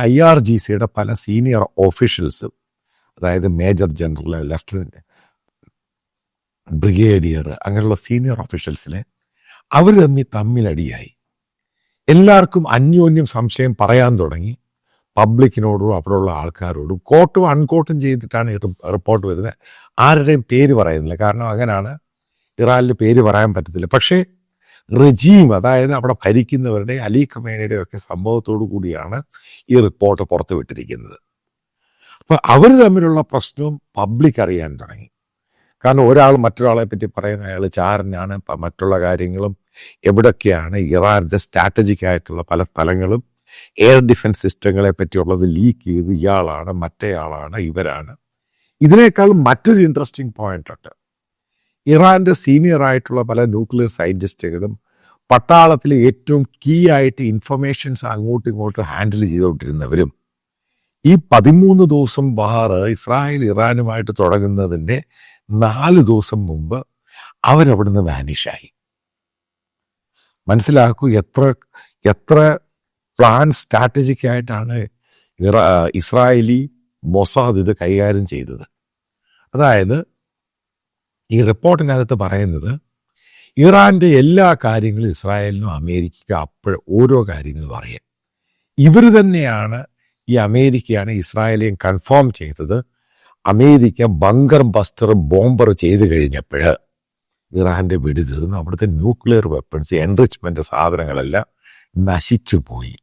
I R G സിയുടെ പല senior ഓഫീഷ്യൽസും അതായത് major general lieutenant brigadier senior senior ഓഫീഷ്യൽസിലെ അവർ തമ്മിൽ തമ്മിലടിയായി. എല്ലാവർക്കും അന്യോന്യം സംശയം പറയാൻ തുടങ്ങി. പബ്ലിക്കിനോടും അവിടെയുള്ള ആൾക്കാരോടും കോട്ടും അൺകോട്ടും ചെയ്തിട്ടാണ് ഈ റിപ്പോർട്ട് വരുന്നത്. ആരുടെയും പേര് പറയുന്നില്ല. കാരണം അങ്ങനെയാണ് ഇറാനിൽ പേര് പറയാൻ പറ്റത്തില്ല. പക്ഷേ റെജീം അതായത് അവിടെ ഭരിക്കുന്നവരുടെ അലി ഖമേനയുടെ ഒക്കെ സംഭവത്തോടു കൂടിയാണ് ഈ റിപ്പോർട്ട് പുറത്തുവിട്ടിരിക്കുന്നത് അപ്പൊ അവർ തമ്മിലുള്ള പ്രശ്നവും പബ്ലിക് അറിയാൻ തുടങ്ങി. കാരണം ഒരാൾ മറ്റൊരാളെ പറ്റി പറയുന്ന അയാൾ ചാരനാണ് മറ്റുള്ള കാര്യങ്ങളും എവിടൊക്കെയാണ് ഇറാന്റെ സ്ട്രാറ്റജിക് ആയിട്ടുള്ള പല സ്ഥലങ്ങളും എയർ ഡിഫൻസ് സിസ്റ്റങ്ങളെ പറ്റിയുള്ളത് ലീക്ക് ചെയ്ത് ഇയാളാണ് മറ്റേയാളാണ് ഇവരാണ്. ഇതിനേക്കാൾ മറ്റൊരു ഇൻട്രസ്റ്റിംഗ് പോയിന്റ് ഉണ്ട്. ഇറാന്റെ സീനിയർ ആയിട്ടുള്ള പല ന്യൂക്ലിയർ സയന്റിസ്റ്റുകളും പട്ടാളത്തിൽ ഏറ്റവും കീ ആയിട്ട് ഇൻഫർമേഷൻസ് അങ്ങോട്ടും ഇങ്ങോട്ടും ഹാൻഡിൽ ചെയ്തുകൊണ്ടിരുന്നവരും ഈ പതിമൂന്ന് ദിവസം വാർ ഇസ്രായേൽ ഇറാനുമായിട്ട് തുടങ്ങുന്നതിന്റെ നാല് ദിവസം മുമ്പ് അവരവിടുന്ന് വാനിഷായി മനസ്സിലാക്കൂ എത്ര എത്ര പ്ലാൻ സ്ട്രാറ്റജിക് ആയിട്ടാണ് ഇറ ഇസ്രായേലി മൊസാദ് ഇത് കൈകാര്യം ചെയ്തത്. അതായത് ഈ റിപ്പോർട്ടിനകത്ത് പറയുന്നത് ഇറാന്റെ എല്ലാ കാര്യങ്ങളും ഇസ്രായേലിനും അമേരിക്കയ്ക്ക് അപ്പോഴും ഓരോ കാര്യങ്ങളും അറിയാം. ഇവർ തന്നെയാണ് ഈ അമേരിക്കയാണ് ഇസ്രായേലിയെ കൺഫേം ചെയ്തത്. അമേരിക്ക ബങ്കർ ബസ്റ്റർ ബോംബർ ചെയ്ത് കഴിഞ്ഞപ്പോൾ ഇറാന്റെ വെടിതീർന്ന് അവിടുത്തെ ന്യൂക്ലിയർ വെപ്പൺസ് എൻറിച്ച്മെന്റ് സാധനങ്ങളെല്ലാം നശിച്ചു പോയി.